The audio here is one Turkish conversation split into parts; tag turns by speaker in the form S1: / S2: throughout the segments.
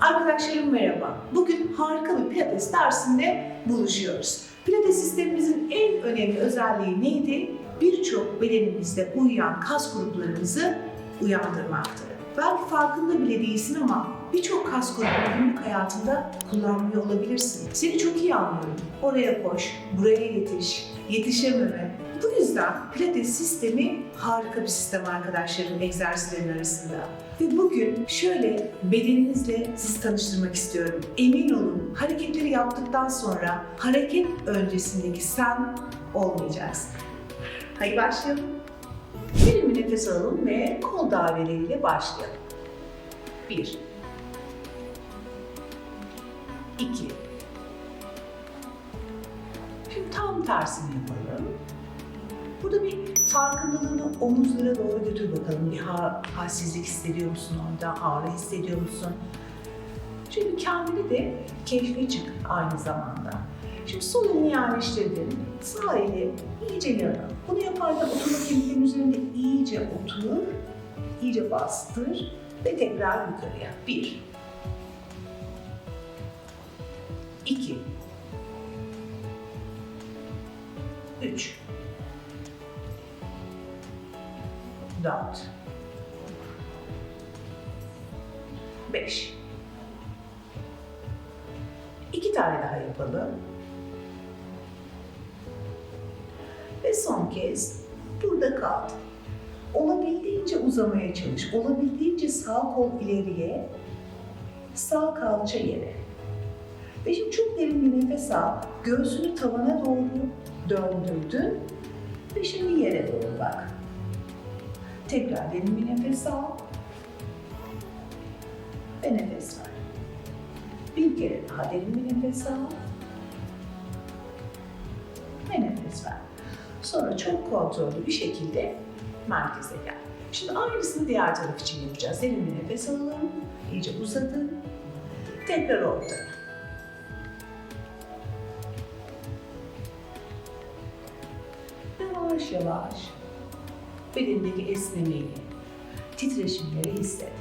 S1: Arkadaşlarım merhaba. Bugün harika bir pilates dersinde buluşuyoruz. Pilates sistemimizin en önemli özelliği neydi? Birçok bedenimizde uyuyan kas gruplarımızı uyandırmaktır. Belki farkında bile değilsin ama birçok kas grubunu günlük hayatında kullanmıyor olabilirsin. Seni çok iyi anlıyorum. Oraya koş, buraya yetiş, yetişememe. Bu yüzden Pilates sistemi harika bir sistem arkadaşlarım egzersizlerin arasında. Ve bugün şöyle bedeninizle sizi tanıştırmak istiyorum. Emin olun hareketleri yaptıktan sonra hareket öncesindeki sen olmayacaksın. Hadi başlayalım. Derin bir nefes alalım ve kol daireleriyle başlayalım. 1 2 Şimdi tam tersini yapalım. Burada bir farkındalığını omuzlara doğru götür bakalım. Bir ha- halsizlik hissediyor musun orada? Ağrı hissediyor musun? Şimdi kendini de keşfe çık aynı zamanda. Şimdi sol elini yerleştirdin. Sağ eli iyice yana. Bunu yaparken oturma kemiklerin üzerinde iyice otur. iyice bastır ve tekrar yukarıya. Bir. İki. 4 5 2 tane daha yapalım. Ve son kez burada kaldı. Olabildiğince uzamaya çalış. Olabildiğince sağ kol ileriye, sağ kalça yere. Ve şimdi çok derin bir nefes al. Göğsünü tavana doğru döndürdün. Ve şimdi yere doğru bak. Tekrar derin bir nefes al. Ve nefes ver. Bir kere daha derin bir nefes al. Ve nefes ver. Sonra çok kontrollü bir şekilde merkeze gel. Şimdi aynısını diğer taraf için yapacağız. Derin bir nefes alalım. İyice uzadın. Tekrar orta. Yavaş yavaş bedendeki esnemeyi, titreşimleri hisset.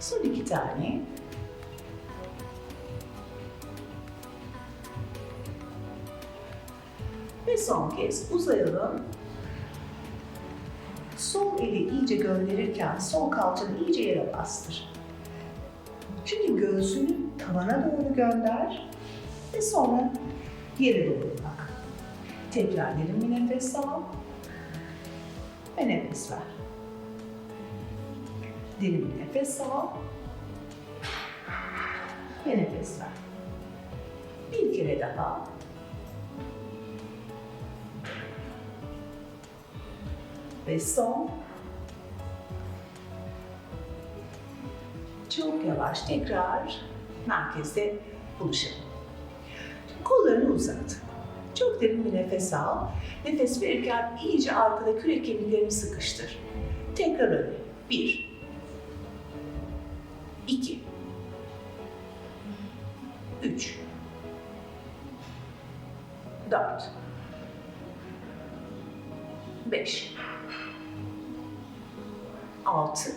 S1: Son iki tane. Ve son kez uzayalım. Sol eli iyice gönderirken sol kalçanı iyice yere bastır. Şimdi göğsünü tavana doğru gönder ve sonra yere doğru bak. Tekrar derin bir nefes al ve nefes ver. Derin bir nefes al ve nefes ver. Bir kere daha. Ve son. Çok yavaş tekrar merkezde buluşalım. Kollarını uzat. Çok derin bir nefes al. Nefes verirken iyice arkada kürek kemiklerini sıkıştır. Tekrar öyle. Bir. iki, Üç. Dört. Beş. Altı.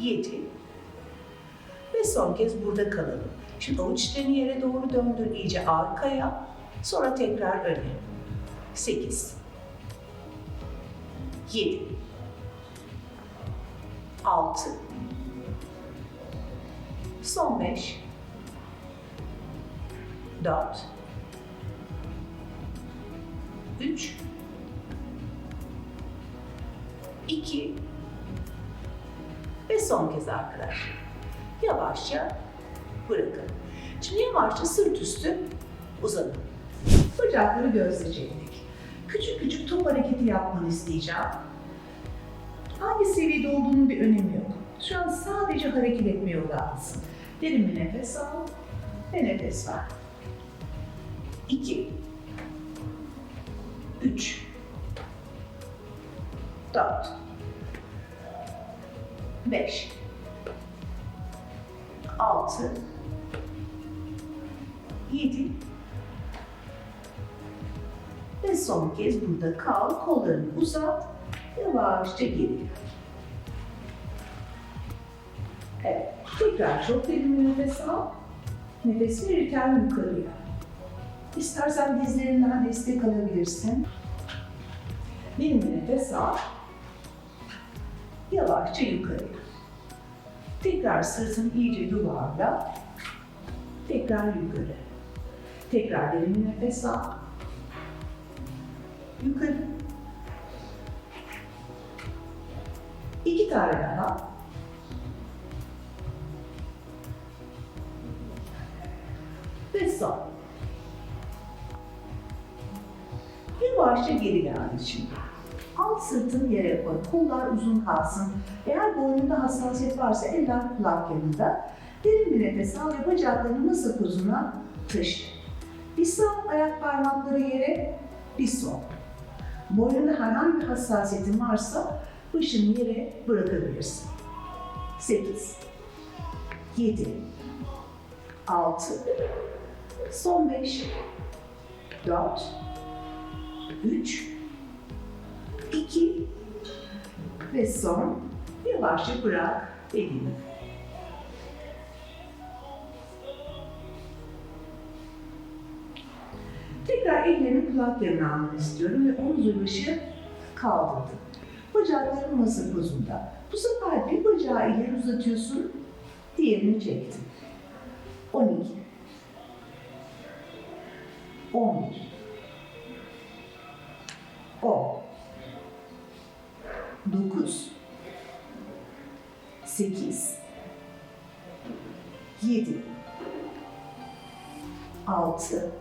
S1: Yedi. Ve son kez burada kalalım. Şimdi avuç içlerini yere doğru döndür iyice arkaya. Sonra tekrar öne. 8 7 6 Son 5 4 3 2 ve son kez arkadaşlar. Yavaşça bırakın. Şimdi yavaşça sırt üstü uzanın. Bacakları göğse çektik. Küçük küçük top hareketi yapmanı isteyeceğim. Hangi seviyede olduğunun bir önemi yok. Şu an sadece hareket etmeye odaklısın. Derin bir nefes al ve nefes ver. 2 3 4 5 6 7 ve son kez burada kal, kollarını uzat, yavaşça geri. Evet. Tekrar çok derin bir nefes al. Nefes verirken yukarıya. İstersen dizlerinden destek alabilirsin. Derin nefes al. Yavaşça yukarıya. Tekrar sırtını iyice yuvarla. Tekrar yukarı. Tekrar derin bir nefes al. Yukarı. İki tane daha. Ve son. Yavaşça geri geldi şimdi. Alt sırtını yere koy. Kollar uzun kalsın. Eğer boynunda hassasiyet varsa eller kulak yanında. Derin bir nefes al ve bacaklarını masa pozuna taşı. Bir sağ ayak parmakları yere, bir sol. Boynunda herhangi bir hassasiyetin varsa başını yere bırakabilirsin. 8 7 6 Son 5 4 3 2 ve son yavaşça bırak elini. Tekrar ellerini kulaklarına almanı istiyorum ve omuz başı kaldırdım. Bacakların masa pozunda. Bu sefer bir bacağı ileri uzatıyorsun, diğerini çektin. 12 11 10 9 8 7 6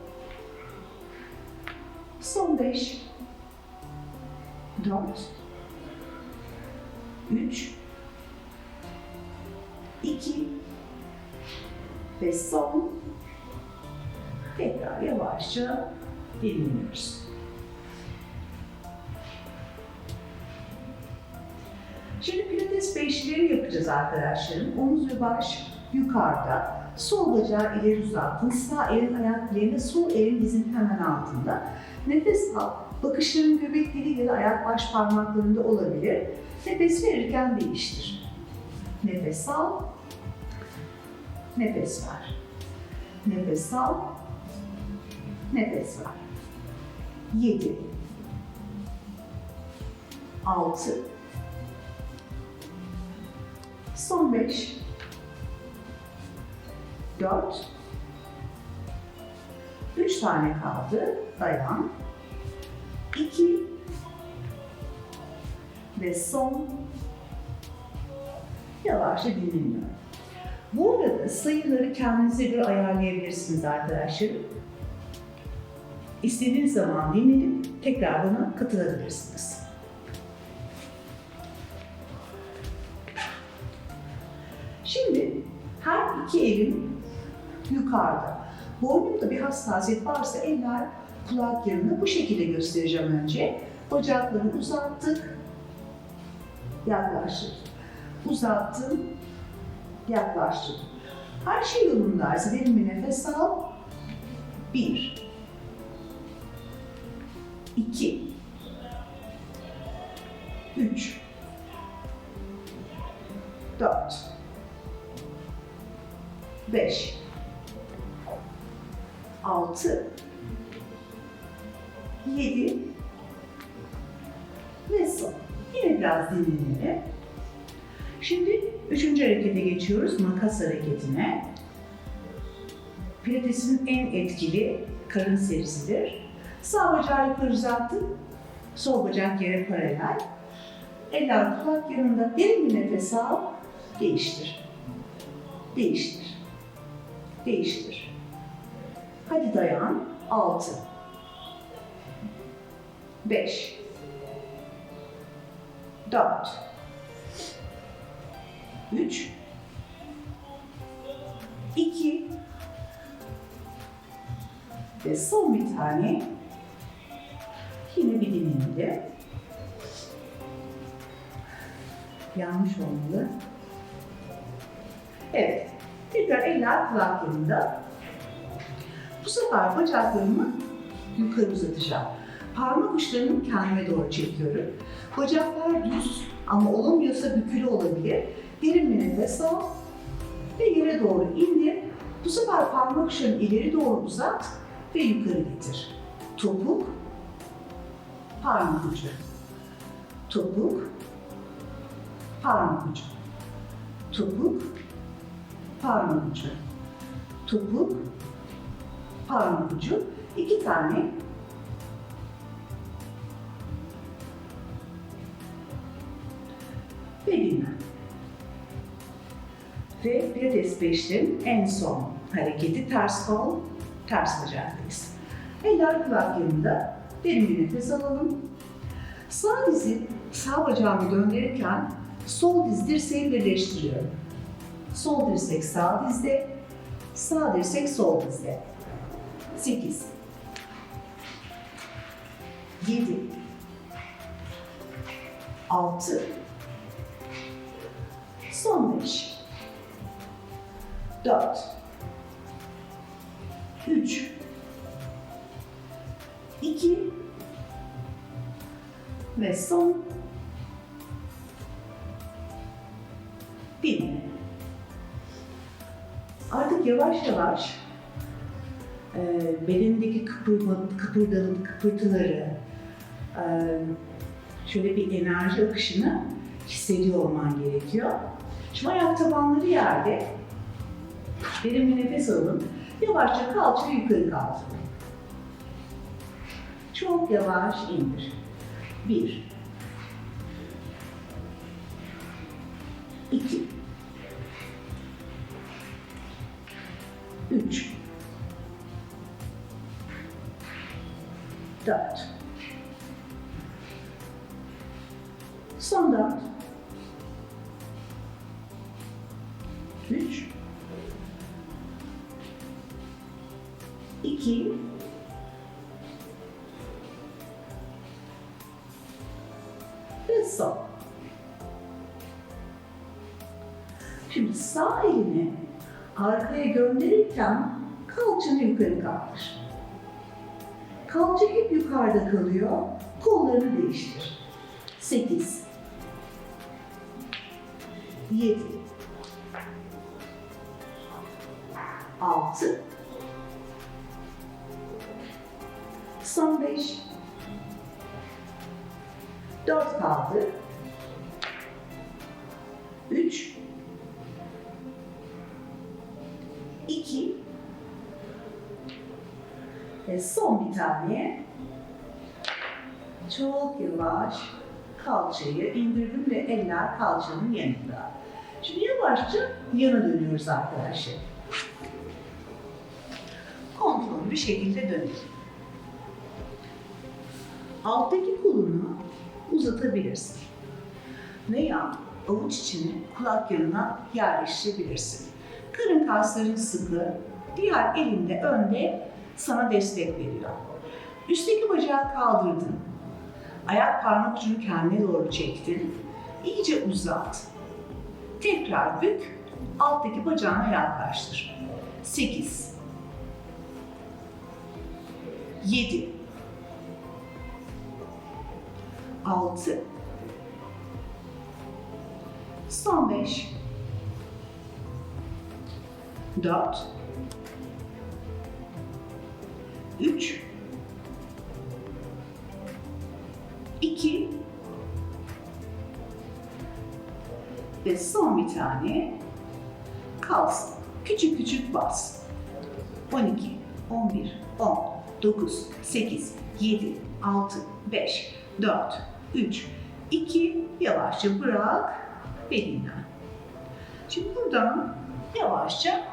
S1: arkadaşlarım. Omuz ve baş yukarıda. Sol bacağı ileri uzattın. Sağ elin ayak bileğinde, sol elin dizinin hemen altında. Nefes al. Bakışların göbekleri ya da ayak baş parmaklarında olabilir. Nefes verirken değiştir. Nefes al. Nefes ver. Nefes al. Nefes ver. 7 6 Son 5 4 3 tane kaldı. Dayan. 2 ve son yavaşça dinleniyorum. Bu arada sayıları kendinize göre ayarlayabilirsiniz arkadaşlarım. İstediğiniz zaman dinlenip tekrar bana katılabilirsiniz. Şimdi her iki elim yukarıda. Boynumda bir hassasiyet varsa eller kulak yanında bu şekilde göstereceğim önce. Bacakları uzattık, yaklaştırdım. Uzattım, yaklaştırdım. Her şey yolundaysa derin bir nefes al. Bir, iki, üç, dört, beş, altı, yedi ve son. Yine biraz dinlenelim. Şimdi üçüncü harekete geçiyoruz. Makas hareketine. Pilatesin en etkili karın serisidir. Sağ bacağı yukarı uzattın. Sol bacak yere paralel. Eller kulak yanında derin bir nefes al. Değiştir. Değiştir. Değiştir. Hadi dayan. Altı. Beş. Dört. Üç. iki Ve son bir tane. Yine bir dinleyelim. Yanlış olmalı. Evet. Tekrar eller kulak yanında. Bu sefer bacaklarımı yukarı uzatacağım. Parmak uçlarımı kendime doğru çekiyorum. Bacaklar düz ama olamıyorsa bükülü olabilir. Derin bir nefes al. ve yere doğru indir. Bu sefer parmak uçlarını ileri doğru uzat ve yukarı getir. Topuk, parmak ucu. Topuk, parmak ucu. Topuk, parmak ucu. Topuk, parmak ucu. İki tane ve dinlen. Ve pilates beşlerin en son hareketi ters kol, ters bacaktayız. Eller kulak yanında. Derin bir nefes alalım. Sağ dizi sağ bacağımı gönderirken sol diz dirseği birleştiriyorum. Sol dirsek sağ dizde, sağ dirsek sol dizde. 8 7 6 Son 5 4 3 2 ve son. 1 Artık yavaş yavaş e, bedenindeki kıpırma, kıpırdalı, kıpırtıları, e, şöyle bir enerji akışını hissediyor olman gerekiyor. Şimdi ayak tabanları yerde. Derin bir nefes alın. Yavaşça kalçayı yukarı kaldırın. Çok yavaş indir. Bir. İki. 3 4 Son 4 gönderirken kalçanı yukarı kaldır. Kalça hep yukarıda kalıyor. Kollarını değiştir. 8 7 6 Son 5 4 kaldı. 3 ve son bir tane çok yavaş kalçayı indirdim ve eller kalçanın yanında. Şimdi yavaşça yana dönüyoruz arkadaşlar. Kontrollü bir şekilde dönelim. Alttaki kolunu uzatabilirsin. Veya avuç içini kulak yanına yerleştirebilirsin. Karın kasların sıkı, diğer elinde önde sana destek veriyor. Üstteki bacağı kaldırdın. Ayak parmak ucunu kendine doğru çektin. İyice uzat. Tekrar bük. Alttaki bacağına yaklaştır. 8 7 6 Son 5 4 3 2 ve son bir tane kalsın. Küçük küçük bas. 12, 11, 10, 9, 8, 7, 6, 5, 4, 3, 2, yavaşça bırak ve dinlen. Şimdi buradan yavaşça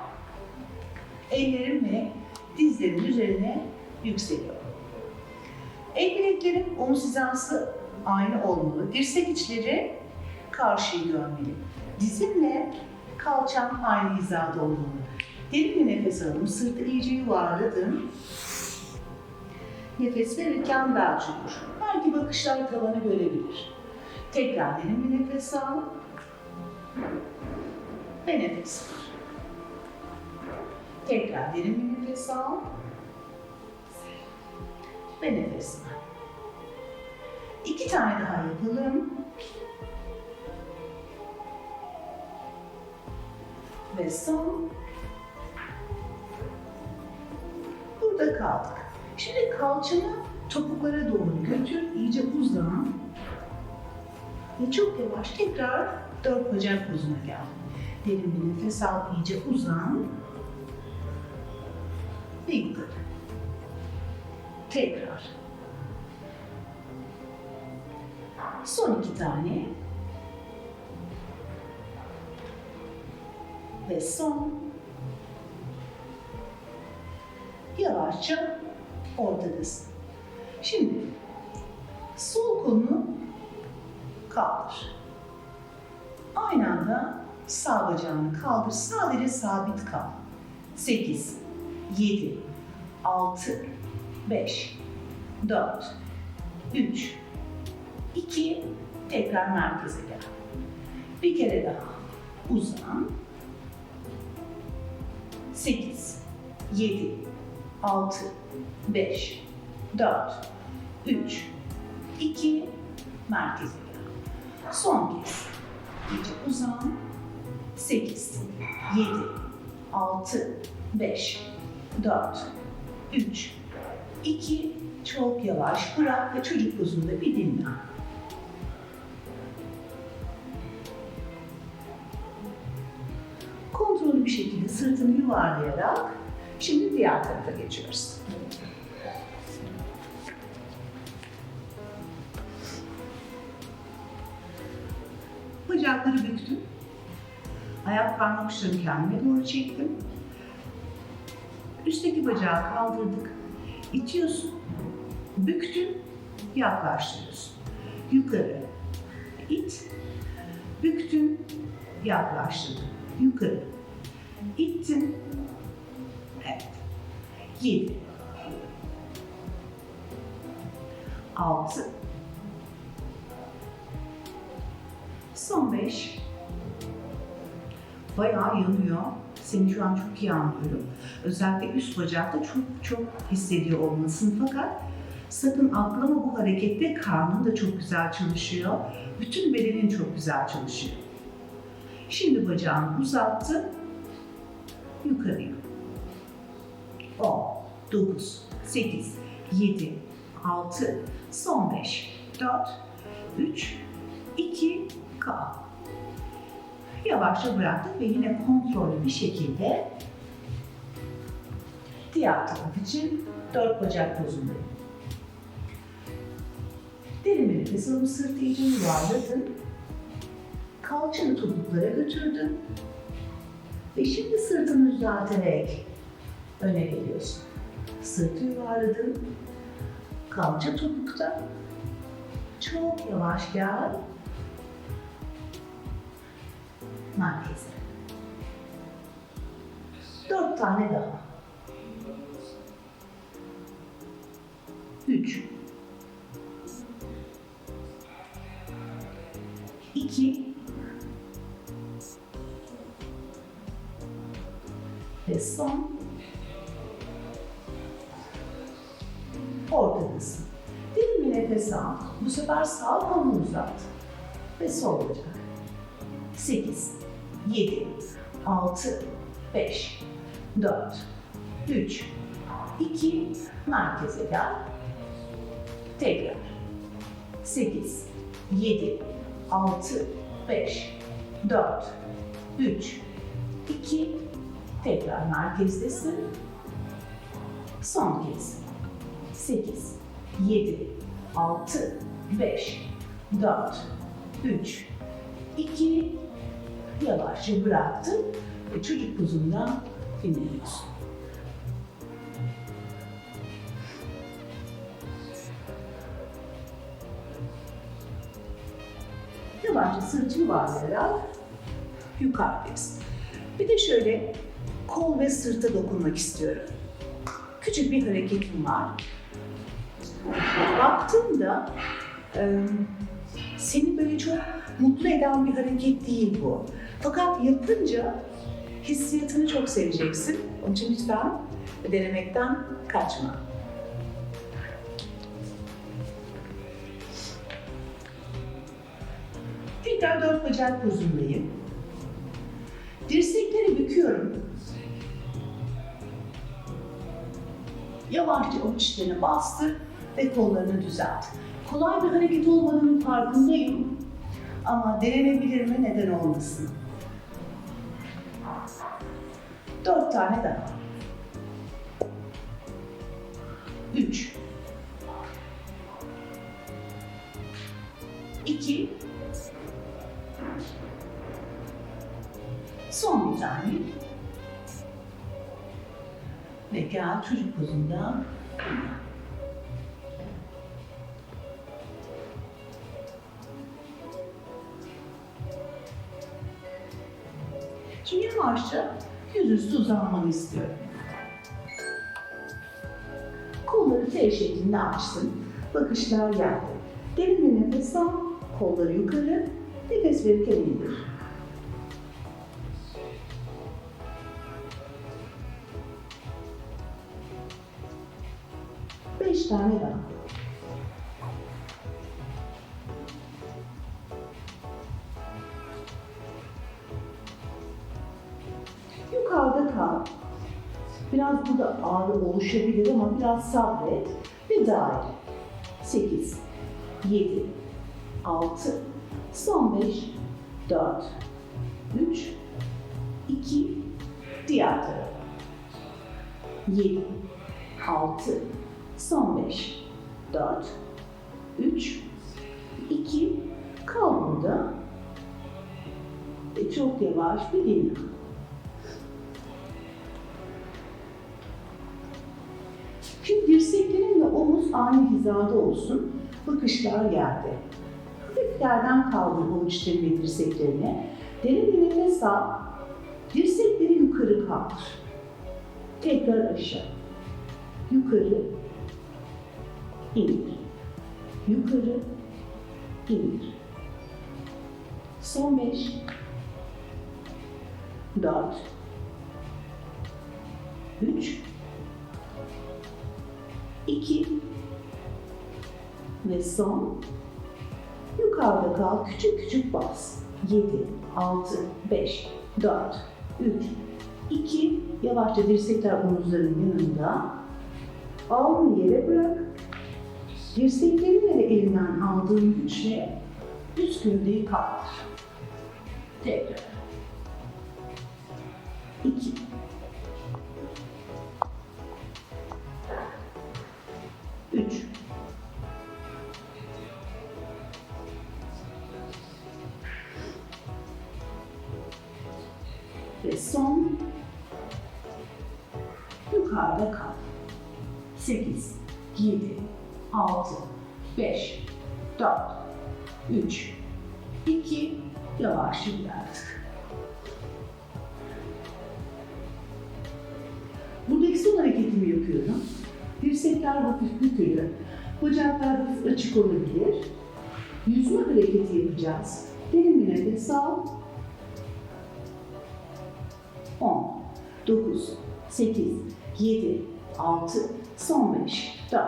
S1: ellerimle dizlerimin üzerine yükseliyorum. El bileklerin omuz hizası aynı olmalı. Dirsek içleri karşıyı görmeli. Dizimle kalçam aynı hizada olmalı. Derin bir nefes alalım. Sırtı iyice yuvarladım. Nefes verirken bel çukur. Belki bakışlar tavanı görebilir. Tekrar derin bir nefes al. Ve nefes ver. Tekrar derin bir nefes al. Ve nefes. İki tane daha yapalım. ve son. Burada kaldık. Şimdi kalçanı topuklara doğru götür, iyice uzan. Ve çok yavaş tekrar dört bacak pozuna gel. Derin bir nefes al, iyice uzan. Ve yukarı. Tekrar. Son iki tane. Ve son. Yavaşça ortadasın. Şimdi sol kolunu kaldır. Aynı anda sağ bacağını kaldır. Sadece sabit kal. 8, 7, 6, 5, 4, 3, 2, tekrar merkeze gel. Bir kere daha. Uzan. 8, 7, 6, 5, 4, 3, 2, merkeze gel. Son kez. İyice uzan. 8, 7, 6, 5, 4, 3, 2, çok yavaş bırak ve çocuk pozunda bir dinlen. Kontrollü bir şekilde sırtını yuvarlayarak şimdi diğer tarafa geçiyoruz. Bacakları büktüm. Ayak parmak uçlarını kendime doğru çektim. Üstteki bacağı kaldırdık. İtiyorsun. Büktün. Yaklaştırıyorsun. Yukarı. İt. Büktün. Yaklaştırdın. Yukarı. İttin. Evet. Yedi. Altı. Son beş. Bayağı yanıyor. Seni şu an çok iyi anlıyorum. Özellikle üst bacakta çok çok hissediyor olmalısın fakat sakın atlama bu harekette karnın da çok güzel çalışıyor. Bütün bedenin çok güzel çalışıyor. Şimdi bacağını uzattın. Yukarıya. 10, 9, 8, 7, 6, son 5, 4, 3, 2, kal. Yavaşça bıraktık ve yine kontrollü bir şekilde diğer taraf için dört bacak pozundayım. Derin bir nefes alıp sırtı iyice yuvarladın. Kalçanı topuklara götürdün. Ve şimdi sırtını düzelterek öne geliyorsun. Sırtı yuvarladın. Kalça topukta. Çok yavaş gel. Merkeze. Dört tane daha. Üç. İki. Ve son. Ortadasın. Derin bir nefes al. Bu sefer sağ kolunu uzat. Ve sol bacak. 8, 7, 6, 5, 4, 3, 2, merkeze gel. Tekrar. 8, 7, 6, 5, 4, 3, 2, tekrar merkezdesin. Son kez. 8, 7, 6, 5, 4, 3, 2, yavaşça bıraktın ve çocuk pozundan dinleniyorsun. Yavaşça sırtı yuvarlayarak yukarıdayız. Bir de şöyle kol ve sırta dokunmak istiyorum. Küçük bir hareketim var. Baktığımda seni böyle çok mutlu eden bir hareket değil bu. Fakat yapınca hissiyatını çok seveceksin. Onun için lütfen denemekten kaçma. Tekrar dört bacak pozundayım. Dirsekleri büküyorum. Yavaşça avuçlarını bastır ve kollarını düzelt. Kolay bir hareket olmadığının farkındayım. Ama denenebilir mi? Neden olmasın? Dört tane daha. Üç. İki. Son bir tane. Gel çocuk pozunda. Yavaşça yüzüstü uzanmanı istiyorum. Kolları T şeklinde açtın. Bakışlar geldi. Derin bir nefes al. Kolları yukarı. Nefes verirken indir. Oluşabilir ama biraz sabret ve dahil. 8, 7, 6, son 5, 4, 3, 2, diğer tarafa. 7, 6, son 5, 4, 3, 2, kal. Ve çok yavaş bir dinle. Şimdi dirseklerin ve omuz aynı hizada olsun. Bakışlar geldi. Hafif yerden kaldır avuçları ve dirseklerini. Derin bir nefes al. Dirsekleri yukarı kaldır. Tekrar aşağı. Yukarı. indir. Yukarı. indir. Son beş. Dört. Üç. 2 ve son. Yukarıda kal küçük küçük bas. 7 6 5 4 3 2 yavaşça dirsekler omuzların yanında. Alnını yere bırak. Dirseklerinle ve elinden aldığın güçle üst gövdeyi kaldır. Tekrar. 2 ve son yukarıda kal. 8 7 6 5 4 3 2 yavaşça bıraktık. Buradaki son hareketimi yapıyorum. Dirsekler hafif bükülü, bacaklar hafif açık olabilir. Yüzme hareketi yapacağız. Derin bir nefes al. 9, 8, 7, 6, son 5, 4,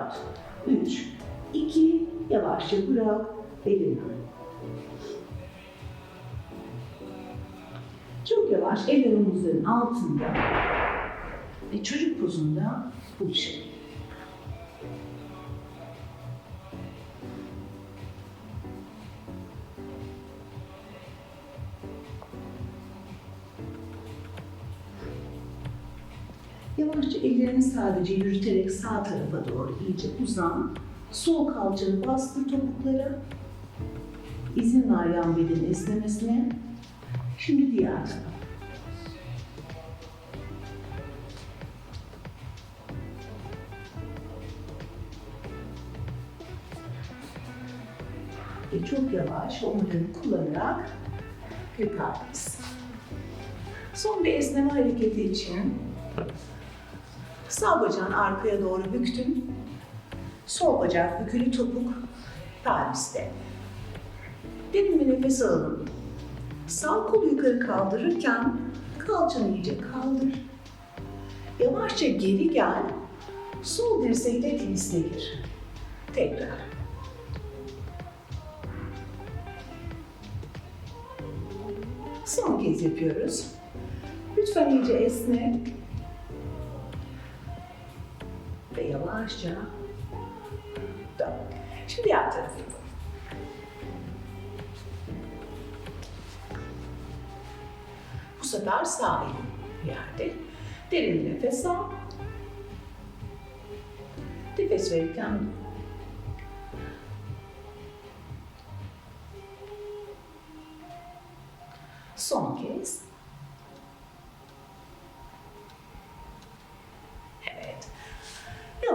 S1: 3, 2, yavaşça bırak, elinden. Çok yavaş eller omuzların altında ve çocuk pozunda buluşalım. Ellerini sadece yürüterek sağ tarafa doğru iyice uzan. Sol kalçanı bastır topuklara. İzin ver yan bedenin esnemesine. Şimdi diğer tarafa. Ve çok yavaş omurlarını kullanarak yukarıdayız. Son bir esneme hareketi için Sağ bacağını arkaya doğru büktün. Sol bacak bükülü topuk pelviste. Derin bir nefes alalım. Sağ kolu yukarı kaldırırken kalçanı iyice kaldır. Yavaşça geri gel. Sol dirsekle tenisine gir. Tekrar. Son kez yapıyoruz. Lütfen iyice esne. Yavaşça dön. Şimdi tarafa. Bu sefer sağ elin yerde. Derin nefes al. Nefes verirken son kez.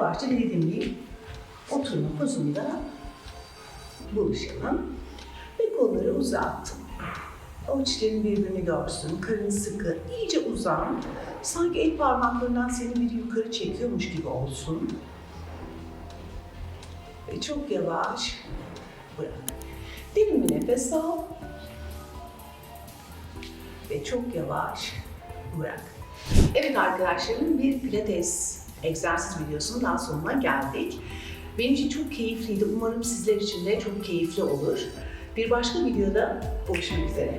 S1: Yavaşça dediğim gibi oturma pozunda buluşalım. Ve kolları uzattım. Avuçların birbirini görsün, karın sıkı, iyice uzan. Sanki el parmaklarından seni bir yukarı çekiyormuş gibi olsun. Ve çok yavaş bırak. Derin bir nefes al. Ve çok yavaş bırak. Evet arkadaşlarım bir pilates egzersiz videosunun daha sonuna geldik. Benim için çok keyifliydi. Umarım sizler için de çok keyifli olur. Bir başka videoda buluşmak üzere.